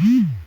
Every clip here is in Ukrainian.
Mm-hmm.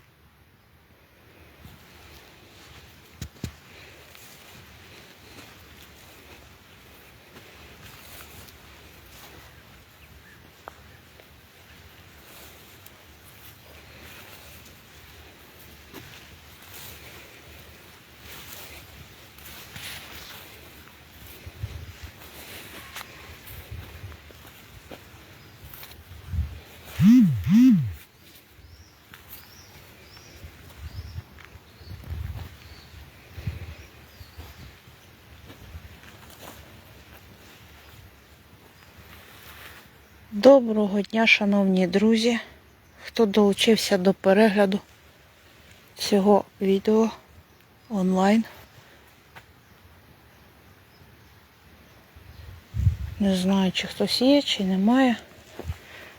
Доброго дня, шановні друзі, хто долучився до перегляду цього відео онлайн. Не знаю, чи хтось є, чи немає.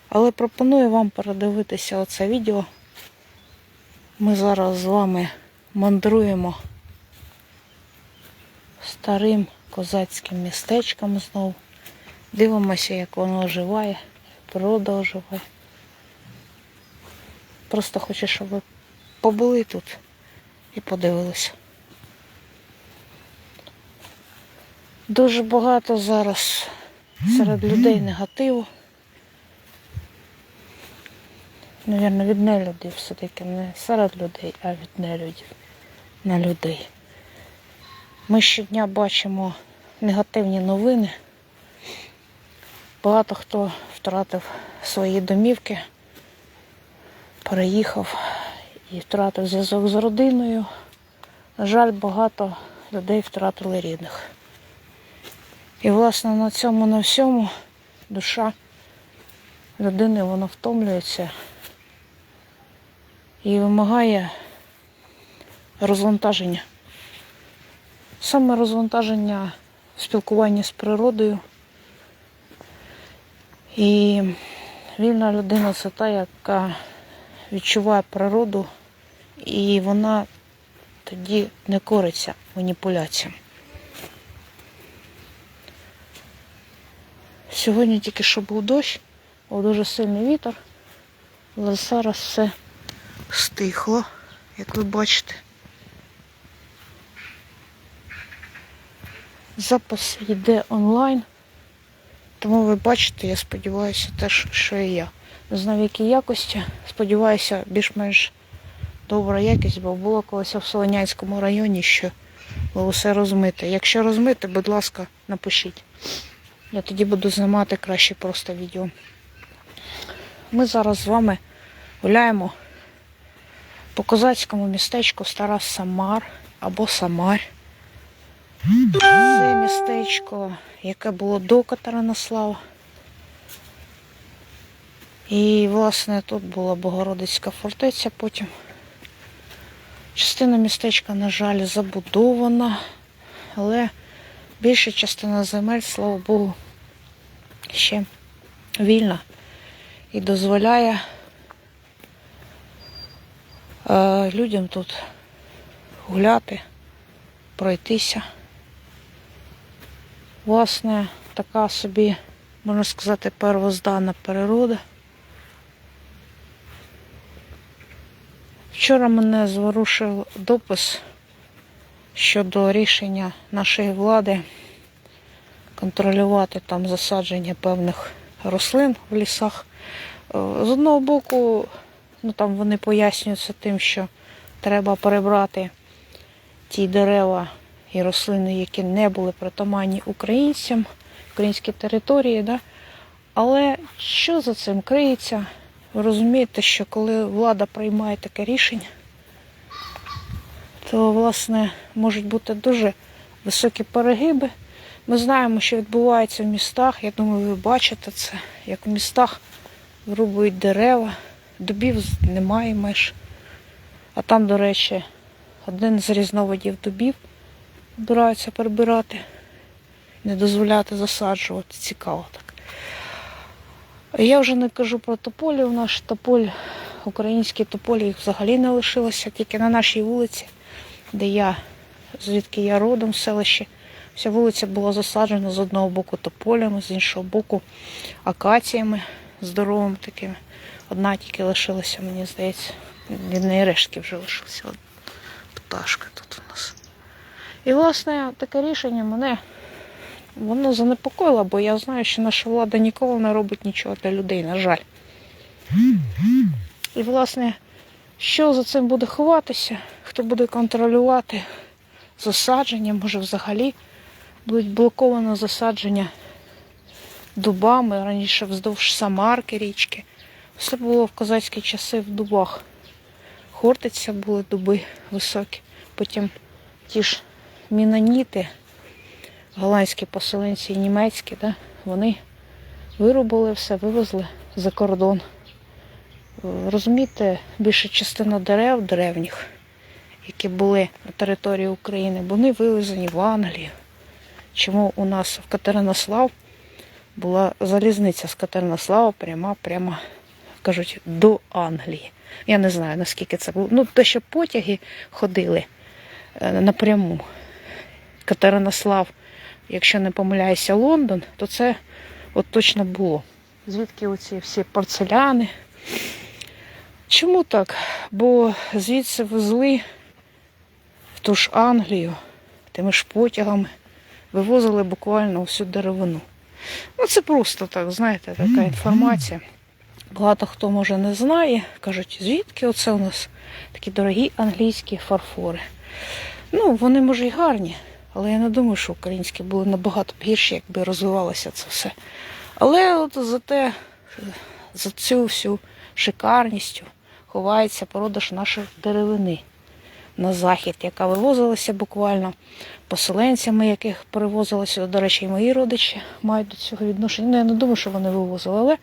Але пропоную вам передивитися оце відео. Ми зараз з вами мандруємо старим козацьким містечком знову. Дивимося, як воно оживає, природа. Просто хочу, щоб ви побули тут і подивилися. Дуже багато зараз серед людей негативу. Навірно, від нелюдів все-таки не серед людей, а від нелюдів на людей. Ми щодня бачимо негативні новини. Багато хто втратив свої домівки, переїхав і втратив зв'язок з родиною. На жаль, багато людей втратили рідних. І, власне, на цьому на всьому душа людини вона втомлюється і вимагає розвантаження. Саме розвантаження в спілкуванні з природою. І вільна людина це та, яка відчуває природу, і вона тоді не кориться маніпуляціям. Сьогодні тільки що був дощ, був дуже сильний вітер, але зараз все стихло, як ви бачите. Запис йде онлайн. Тому ви бачите, я сподіваюся, теж, що і я. Не знаю, в якій якості. Сподіваюся, більш-менш добра якість, бо було колись в Солонянському районі, що було все розмите. Якщо розмите, будь ласка, напишіть. Я тоді буду знімати краще просто відео. Ми зараз з вами гуляємо по козацькому містечку Стара Самар або Самар. Це містечко, яке було до Катеринослава. І, власне, тут була Богородицька фортеця потім. Частина містечка, на жаль, забудована, але більша частина земель, слава Богу, ще вільна і дозволяє е, людям тут гуляти, пройтися. Власне, така собі, можна сказати, первозданна природа. Вчора мене зворушив допис щодо рішення нашої влади контролювати там засадження певних рослин в лісах. Е, З одного боку, ну там вони пояснюються тим, що треба перебрати ті дерева і рослини, які не були притаманні українцям, українській території. Да? Але що за цим криється? Ви розумієте, що коли влада приймає таке рішення, то, власне, можуть бути дуже високі перегиби. Ми знаємо, що відбувається в містах. Я думаю, ви бачите це, як в містах вирубують дерева, дубів немає меж. А там, до речі, один з різновидів дубів збираються прибирати, не дозволяти засаджувати. Цікаво так. Я вже не кажу про тополів. Наш тополь, українські тополі, їх взагалі не лишилося, тільки на нашій вулиці, де я, звідки я родом в селищі. Вся вулиця була засаджена з одного боку тополями, з іншого боку акаціями здоровими такими. Одна тільки лишилася, мені здається. Від неї рештки вже лишилася. Пташка тут у нас. І, власне, таке рішення мене воно занепокоїло, бо я знаю, що наша влада ніколи не робить нічого для людей, на жаль. І, власне, що за цим буде ховатися, хто буде контролювати засадження, може взагалі будуть блоковано засадження дубами, раніше вздовж Самарки річки. Все було в козацькі часи в дубах. Хортиця були дуби високі. Потім ті ж міноніти, голландські поселенці і німецькі, да, вони вирубали все, вивезли за кордон. Розумієте, більша частина дерев древніх, які були на території України, вони вивезені в Англію. Чому у нас в Катеринослав була залізниця з Катеринослава пряма, прямо, кажуть, до Англії. Я не знаю, наскільки це було. Ну, те, що потяги ходили е, напряму. Катеринослав, якщо не помиляюся, Лондон, то це от точно було. Звідки оці всі порцеляни? Чому так? Бо звідси везли в ту ж Англію тими ж потягами, вивозили буквально всю деревину. Ну, це просто так, знаєте, така інформація. Багато хто може не знає. Кажуть, звідки оце у нас такі дорогі англійські фарфори. Ну, вони може й гарні, але я не думаю, що українські були набагато гірші, якби розвивалося це все. Але от за те, за цю всю шикарністю ховається продаж нашої деревини на захід, яка вивозилася буквально поселенцями, яких перевозилося. До речі, і мої родичі мають до цього відношення. Ну, я не думаю, що вони вивозили, але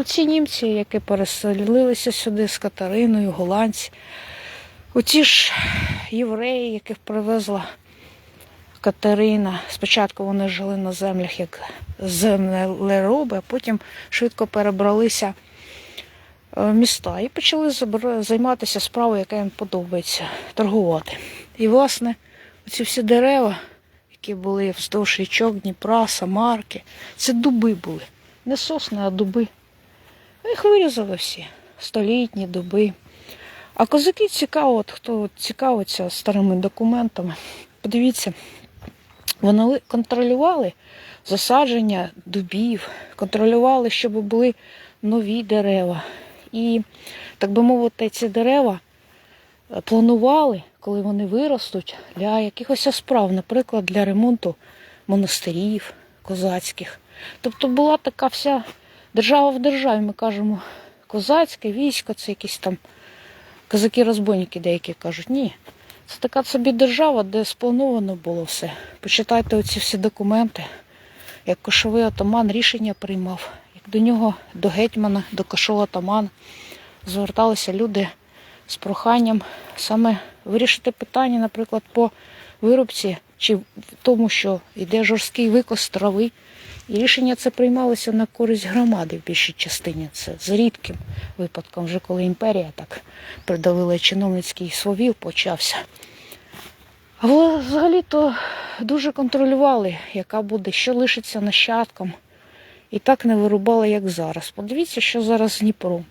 оці німці, які переселилися сюди з Катериною, голландці, оці ж євреї, яких привезла Катерина. Спочатку вони жили на землях як землероби, а потім швидко перебралися в міста і почали займатися справою, яка їм подобається, торгувати. І, власне, ці всі дерева, які були вздовж річок Дніпра, Самарки, це дуби були. Не сосни, а дуби. Їх вирізали всі. Столітні дуби. А козаки цікаво, от хто цікавиться старими документами, подивіться, вони контролювали засадження дубів, контролювали, щоб були нові дерева. І, так би мовити, ці дерева е, планували, коли вони виростуть, для якихось справ, наприклад, для ремонту монастирів козацьких. Тобто була така вся держава в державі, ми кажемо, козацьке військо, це якісь там козаки-розбойники деякі кажуть. Ні. Це така собі держава, де сплановано було все. Почитайте оці всі документи, як кошовий отаман рішення приймав, як до нього, до гетьмана, до кошового отамана зверталися люди з проханням саме вирішити питання, наприклад, по вирубці чи в тому, що йде жорсткий викос трави. І рішення це приймалося на користь громади в більшій частині. Це з рідким випадком, вже коли імперія так придавила чиновницький свовіл почався. Але взагалі-то дуже контролювали, яка буде, що лишиться нащадкам. І так не вирубали, як зараз. Подивіться, що зараз з Дніпром.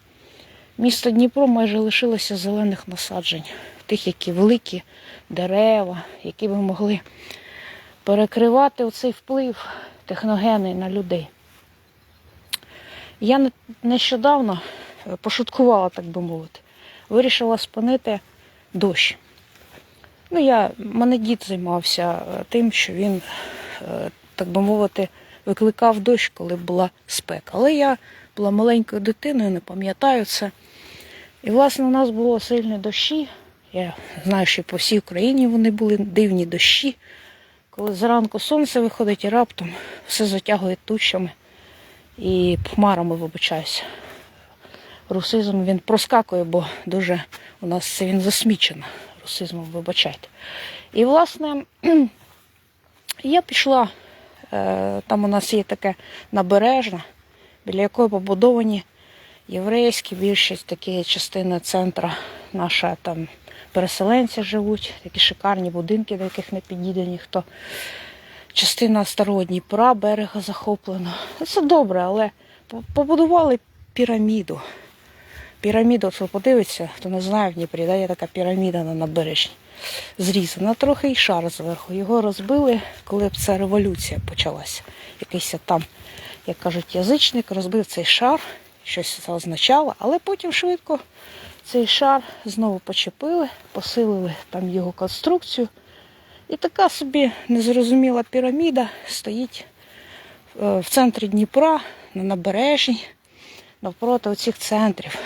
Місто Дніпро майже лишилося зелених насаджень, тих, які великі дерева, які би могли перекривати оцей вплив техногенний на людей. Я нещодавно е, пошуткувала, так би мовити, вирішила спинити дощ. Ну, я, мене дід займався е, тим, що він, е, так би мовити, викликав дощ, коли була спека. Але я була маленькою дитиною, не пам'ятаю це. І, власне, у нас було сильні дощі. Я знаю, що по всій Україні вони були дивні дощі. Коли зранку сонце виходить і раптом все затягує тучами і хмарами, вибачаюся. Русизм він проскакує, бо дуже у нас це він засмічено русизмом, вибачайте. І, власне, я пішла, е, там у нас є таке набережна, біля якої побудовані єврейські, більшість такі частини центра наша там переселенці живуть, такі шикарні будинки, до яких не підійде ніхто. Частина старого Дніпра, берега захоплена. Це добре, але побудували піраміду. Піраміда, хто подивиться, хто не знає в Дніпрі, да, є така піраміда на набережні. Зрізана, трохи і шар зверху. Його розбили, коли б ця революція почалася. Якийсь там, як кажуть, язичник розбив цей шар, щось це означало, але потім швидко цей шар знову почепили, посилили там його конструкцію. І така собі незрозуміла піраміда стоїть е, в центрі Дніпра, на набережній, навпроти оцих центрів.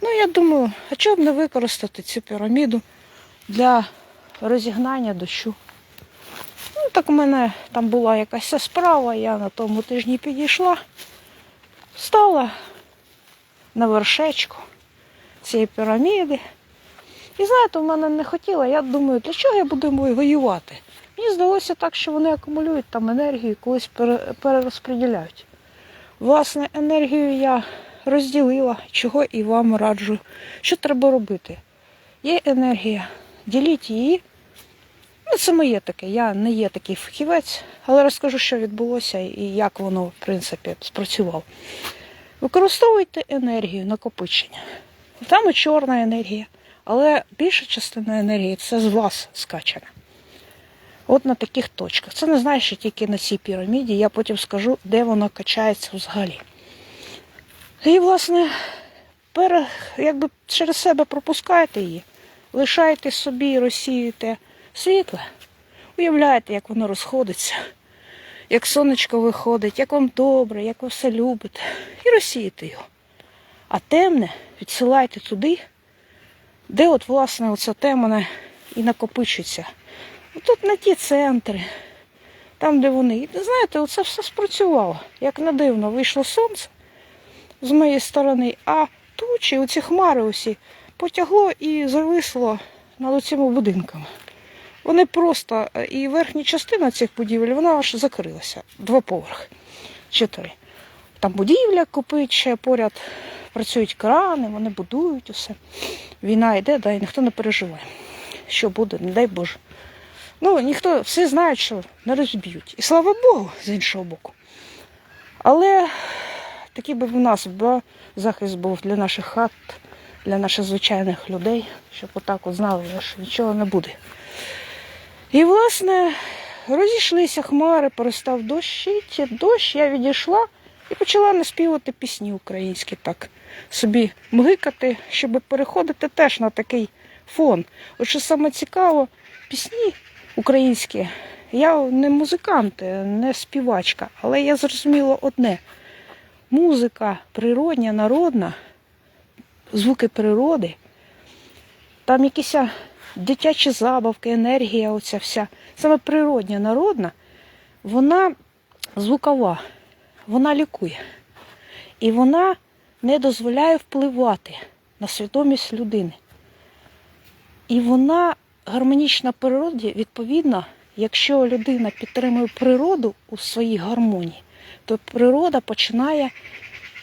Ну, я думаю, а чого б не використати цю піраміду для розігнання дощу? Ну, так у мене там була якась справа, я на тому тижні підійшла, стала на вершечку цієї піраміди. І знаєте, в мене не хотіла. Я думаю, для чого я буду воювати? Мені здалося так, що вони акумулюють там енергію і колись пере- перерозподіляють. Власне, енергію я розділила, чого і вам раджу. Що треба робити? Є енергія, діліть її. Ну, це моє таке, я не є такий фахівець, але розкажу, що відбулося і як воно, в принципі, спрацювало. Використовуйте енергію накопичення. Там і чорна енергія, але більша частина енергії це з вас скачана. От на таких точках. Це не знаєш що тільки на цій піраміді. Я потім скажу, де воно качається взагалі. І, власне, пере, якби через себе пропускаєте її, лишаєте собі розсіюєте світле, уявляєте, як воно розходиться, як сонечко виходить, як вам добре, як ви все любите, і розсієте його. А темне відсилайте туди, де от, власне, оця темне і накопичується. Тут на ті центри, там, де вони. І знаєте, оце все спрацювало. Як не дивно, вийшло сонце з моєї сторони, а тучі, оці хмари усі, потягло і зависло над цими будинками. Вони просто, е, і верхня частина цих будівель, вона аж закрилася. Два поверхи, чотири. Там будівля купить, ще поряд працюють крани, вони будують усе. Війна йде, да, і ніхто не переживає, що буде, не дай Боже. Ну, ніхто, всі знають, що не розб'ють. І слава Богу, з іншого боку. Але такий би в нас бо захист був для наших хат, для наших звичайних людей, щоб отак от знали, що нічого не буде. І, власне, розійшлися хмари, перестав дощити, дощ, я відійшла і почала наспівати пісні українські так собі мгикати, щоб переходити теж на такий фон. От що саме цікаво, пісні українські. Я не музикант, не співачка, але я зрозуміла одне: музика природня, народна, звуки природи, там якісь дитячі забавки, енергія, оця вся, саме природня, народна, вона звукова, вона лікує. І вона не дозволяє впливати на свідомість людини. І вона гармонічна природі, відповідно, якщо людина підтримує природу у своїй гармонії, то природа починає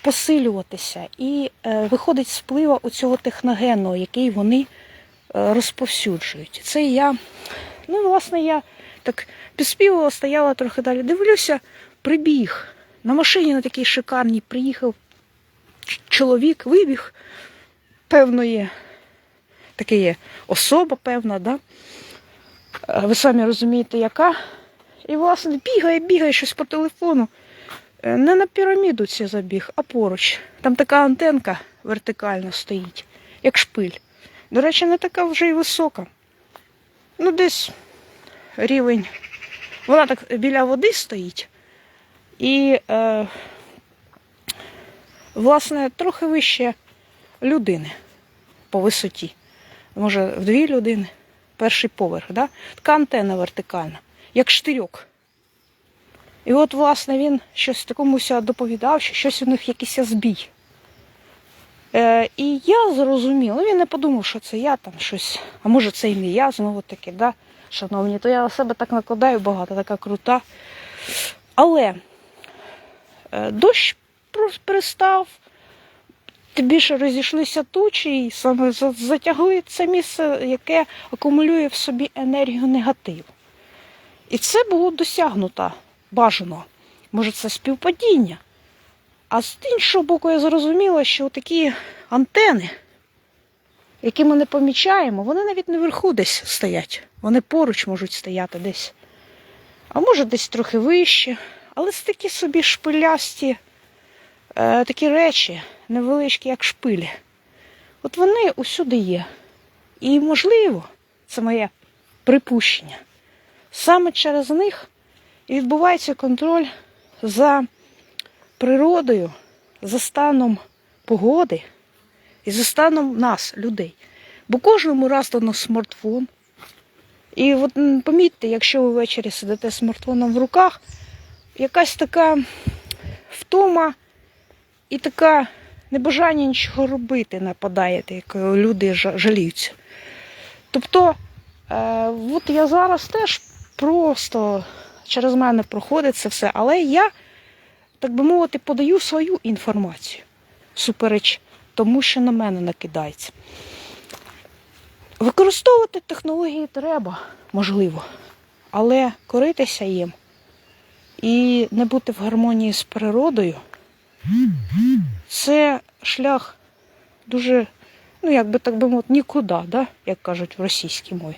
посилюватися і е, виходить з впливу у цього техногенного, який вони е, розповсюджують. Це я, ну, власне, я так підспівувала, стояла трохи далі. Дивлюся, прибіг. На машині на такій шикарній приїхав чоловік, вибіг певної таке є особа певна, да? Ви самі розумієте, яка. І, власне, бігає, бігає щось по телефону. Е, Не на піраміду це забіг, а поруч. Там така антенка вертикальна стоїть, як шпиль. До речі, не така вже й висока. Ну, десь рівень. Вона так біля води стоїть. І, е, власне, трохи вище людини по висоті може в дві людини, перший поверх, да? така антенна вертикальна, як штирьок. І от, власне, він щось комусь доповідав, що щось у них якийсь збій. Е, і я зрозуміла, ну він не подумав, що це я там щось, а може це і не я знову таки, да, шановні, то я на себе так накладаю багато, така крута. Але дощ просто перестав, більше розійшлися тучі і саме затягли це місце, яке акумулює в собі енергію негативу. І це було досягнуто бажано. Може, це співпадіння. А з іншого боку, я зрозуміла, що такі антени, які ми не помічаємо, вони навіть не вверху десь стоять. Вони поруч можуть стояти десь. А може десь трохи вище. Але це такі собі шпилясті е, такі речі, невеличкі, як шпилі. От вони усюди є. І, можливо, це моє припущення. Саме через них і відбувається контроль за природою, за станом погоди і за станом нас, людей. Бо кожному раз дано смартфон. І от помітьте, якщо ви ввечері сидите з смартфоном в руках, якась така втома і така небажання нічого робити нападає, як люди жаліються. Тобто, е, от я зараз теж просто через мене проходить це все, але я, так би мовити, подаю свою інформацію супереч тому, що на мене накидається. Використовувати технології треба, можливо, але коритися їм і не бути в гармонії з природою це шлях дуже, ну як би так би мовити, нікуди, да? як кажуть в російській мові.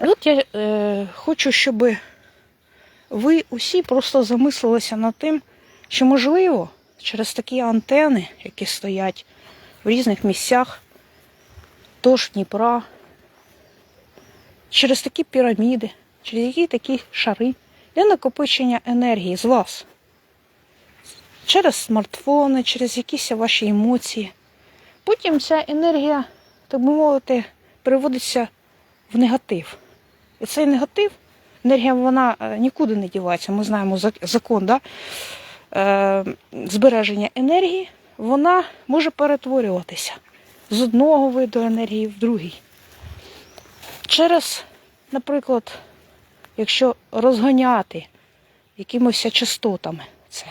От я е, хочу, щоб ви усі просто замислилися над тим, що можливо через такі антени, які стоять в різних місцях, тож Дніпра, через такі піраміди, через які такі шари для накопичення енергії з вас. Через смартфони, через якісь ваші емоції. Потім ця енергія, так би мовити, переводиться в негатив. І цей негатив, енергія вона е, нікуди не дівається. Ми знаємо закон да? е, збереження енергії, вона може перетворюватися з одного виду енергії в другий. Через, наприклад, якщо розганяти якимось частотами це,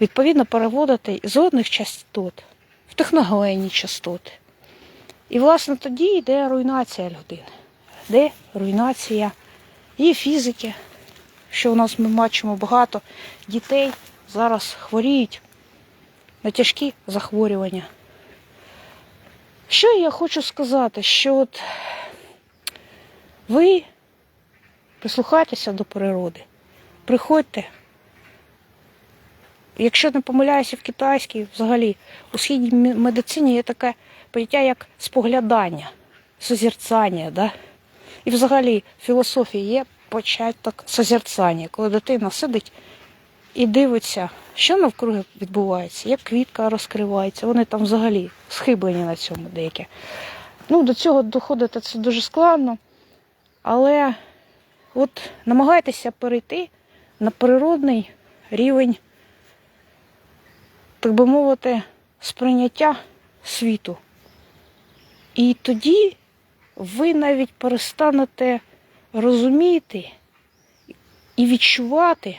відповідно переводити з одних частот в техногенні частоти. І, власне, тоді йде руйнація людини, йде руйнація і фізики, що у нас ми бачимо багато дітей зараз хворіють на тяжкі захворювання. Що я хочу сказати, що от ви прислухайтеся до природи, приходьте. Якщо не помиляюся в китайській, взагалі у східній медицині є таке поняття як споглядання, созерцання. Да? І взагалі в філософії є початок созерцання, коли дитина сидить і дивиться, що навкруги відбувається, як квітка розкривається. Вони там взагалі схиблені на цьому деякі. Ну, до цього доходити це дуже складно, але от намагайтеся перейти на природний рівень, так би мовити, сприйняття світу. І тоді ви навіть перестанете розуміти і відчувати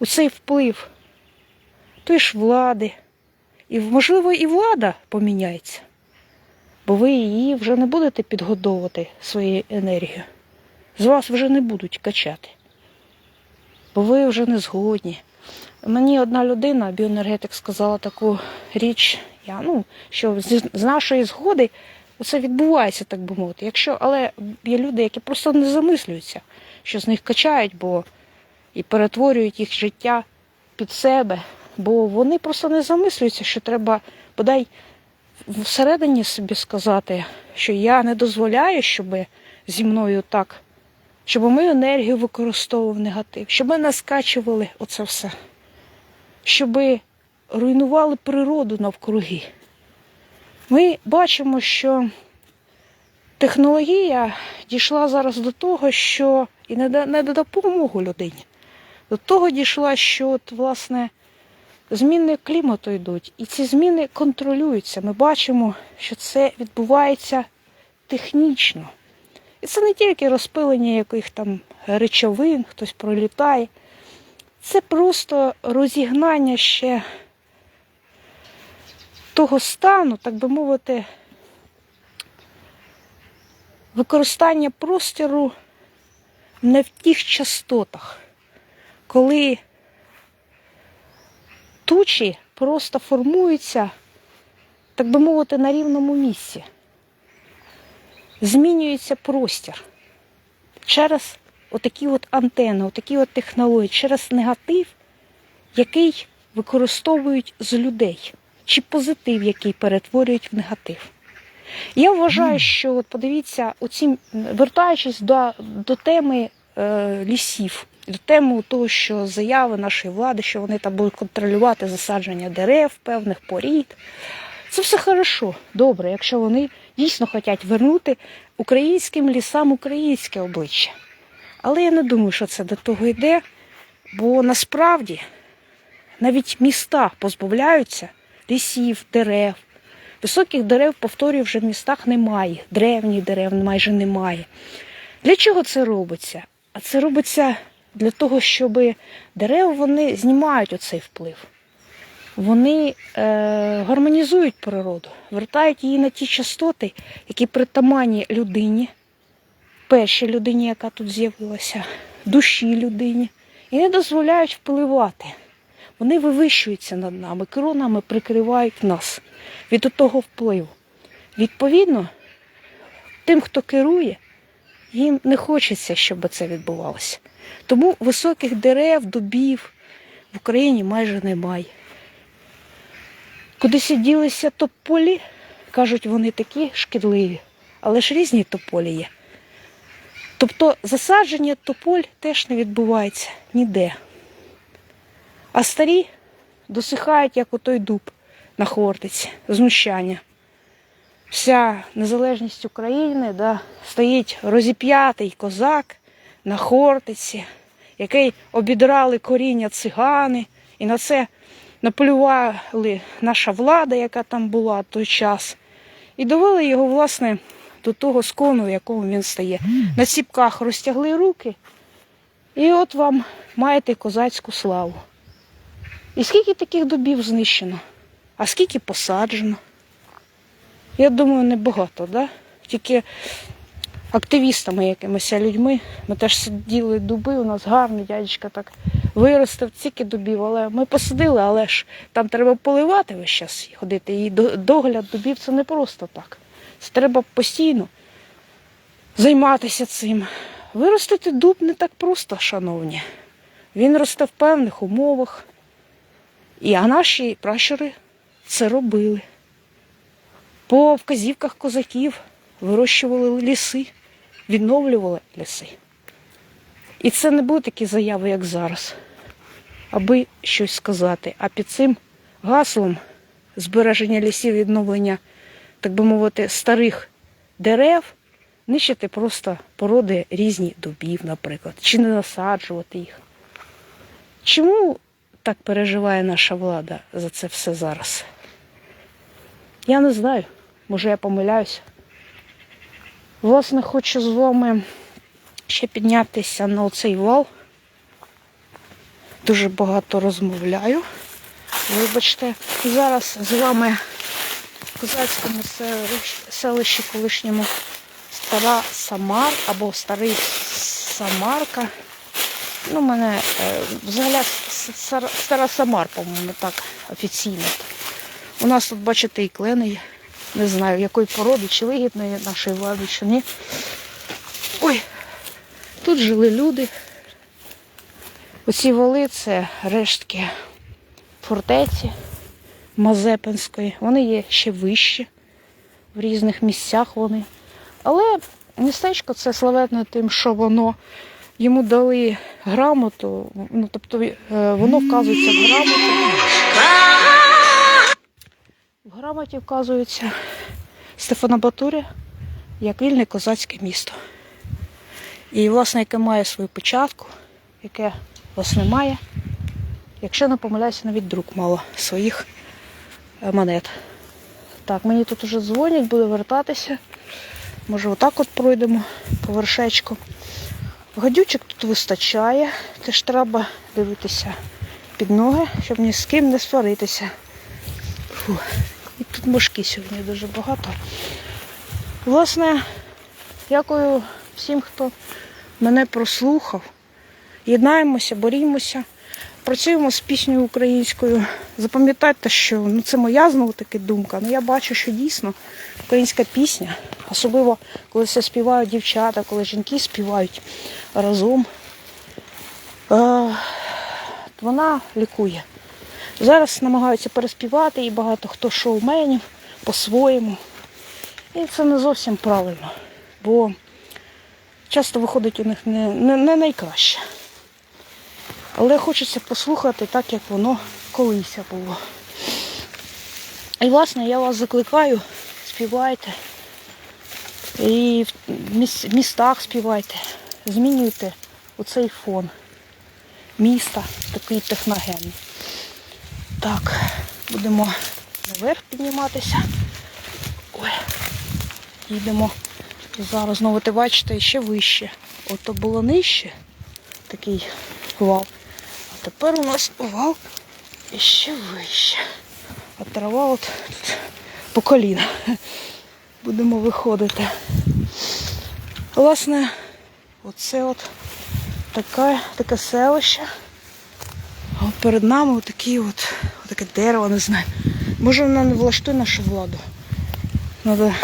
оцей вплив тої ж влади. І, можливо, і влада поміняється, бо ви її вже не будете підгодовувати своєю енергією. З вас вже не будуть качати, бо ви вже не згодні. Мені одна людина, біоенергетик, сказала таку річ, я, ну, що з, з нашої згоди це відбувається, так би мовити. Якщо, але є люди, які просто не замислюються, що з них качають, бо і перетворюють їх життя під себе, бо вони просто не замислюються, що треба бодай всередині собі сказати, що я не дозволяю, щоб зі мною так, щоб мою енергію використовував негатив, щоб ми не скачували оце все, щоб руйнували природу навкруги. Ми бачимо, що технологія дійшла зараз до того, що і не до допомогу людині. До того дійшла, що от, власне зміни клімату йдуть, і ці зміни контролюються. Ми бачимо, що це відбувається технічно. Це не тільки розпилення яких там речовин, хтось пролітає. Це просто розігнання ще того стану, так би мовити, використання простору не в тих частотах, коли тучі просто формуються, так би мовити, на рівному місці. Змінюється простір через отакі от антени, отакі от технології, через негатив, який використовують з людей, чи позитив, який перетворюють в негатив. Я вважаю, що от подивіться, оці, вертаючись до, до теми е, лісів, до теми того, що заяви нашої влади, що вони там будуть контролювати засадження дерев, певних порід. Це все хорошо, добре, якщо вони дійсно хочуть вернути українським лісам українське обличчя. Але я не думаю, що це до того йде, бо насправді навіть міста позбавляються лісів, дерев. Високих дерев, повторюю, вже в містах немає, древніх дерев майже немає. Для чого це робиться? А це робиться для того, щоб дерева вони знімають оцей вплив. Вони е, гармонізують природу, вертають її на ті частоти, які притаманні людині, першій людині, яка тут з'явилася, душі людині, і не дозволяють впливати. Вони вивищуються над нами, кронами прикривають нас від того впливу. Відповідно, тим, хто керує, їм не хочеться, щоб це відбувалося. Тому високих дерев, дубів в Україні майже немає. Куди сиділися тополі, кажуть, вони такі шкідливі, але ж різні тополі є. Тобто засадження тополь теж не відбувається ніде. А старі досихають, як отой дуб на Хортиці, знущання. Вся незалежність України да, стоїть розіп'ятий козак на Хортиці, який обідрали коріння цигани, і на це наполювали наша влада, яка там була в той час, і довели його, власне, до того скону, в якому він стає. На ціпках розтягли руки, і от вам маєте козацьку славу. І скільки таких дубів знищено, а скільки посаджено? Я думаю, небагато, да? Тільки активістами якимись людьми. Ми теж сиділи дуби, у нас гарний дядечка так виростив стільки дубів, але ми посадили, але ж там треба поливати весь час ходити. І догляд дубів це не просто так. Це треба постійно займатися цим. Виростити дуб не так просто, шановні. Він росте в певних умовах. І а наші пращури це робили. По вказівках козаків вирощували ліси, відновлювали ліси. І це не були такі заяви, як зараз, аби щось сказати. А під цим гаслом збереження лісів, відновлення, так би мовити, старих дерев, нищити просто породи різні дубів, наприклад, чи не насаджувати їх. Чому так переживає наша влада за це все зараз? Я не знаю, може я помиляюся. Власне, хочу з вами ще піднятися на оцей вал. Дуже багато розмовляю. Вибачте, зараз з вами в козацькому селищі колишньому Стара Самар або Старий Самарка. Ну, мене е, взагалі Стара Самар, по-моєму, так офіційно. У нас тут, бачите, і клени є. Не знаю, якої породи, чи вигідної нашої влади, чи ні. Ой, тут жили люди. Оці вали це рештки фортеці Мазепинської. Вони є ще вищі, в різних місцях вони. Але містечко це славетне тим, що воно йому дали грамоту, ну тобто е, воно вказується в грамоті. В грамоті вказується Стефана Батуря як вільне козацьке місто. І, власне, яке має свою початку, яке власне має, якщо не помиляюся, навіть друк мало своїх е, монет. Так, мені тут уже дзвонять, буду вертатися. Може, отак от пройдемо по вершечку. Гадючок тут вистачає, теж треба дивитися під ноги, щоб ні з ким не сваритися. Фу. І тут мошки сьогодні дуже багато. Власне, дякую всім, хто мене прослухав. Єднаємося, борімося. працюємо з піснею українською. Запам'ятайте, що ну, це моя знову таки думка. Ну я бачу, що дійсно українська пісня, особливо коли це співають дівчата, коли жінки співають разом, е, вона лікує. Зараз намагаються переспівати і багато хто шоуменів по-своєму. І це не зовсім правильно, бо часто виходить у них не, не, не найкраще. Але хочеться послухати так, як воно колись було. І, власне, я вас закликаю, співайте. І в містах співайте. Змінюйте оцей фон міста, такий техногенний. Так, будемо наверх підніматися. Ой, їдемо. Зараз знову ти бачите ще вище. Ото було нижче такий вал. А тепер у нас вал іще вище. А трава от тут по коліна. Будемо виходити. Власне, оце от таке, таке селище. А перед нами отакі от, отаке дерево, не знаю. Може воно не влаштує нашу владу. Надо,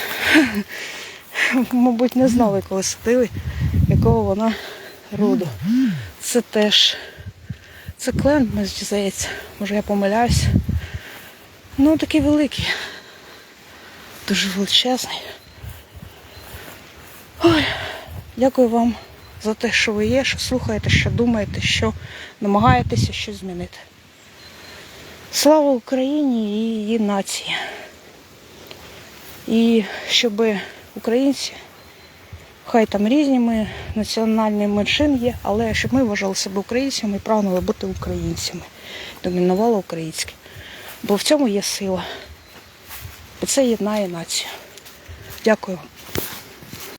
мабуть, не знали, коли садили, якого вона роду. Це теж. Це клен, мені здається. Може я помиляюсь. Ну, такий великий. Дуже величезний. Ой, дякую вам за те, що ви є, що слухаєте, що думаєте, що намагаєтеся щось змінити. Слава Україні і її нації. І щоб українці, хай там різні ми, національні меншин є, але щоб ми вважали себе українцями і прагнули бути українцями. Домінувало українське. Бо в цьому є сила. І це єднає націю. Дякую.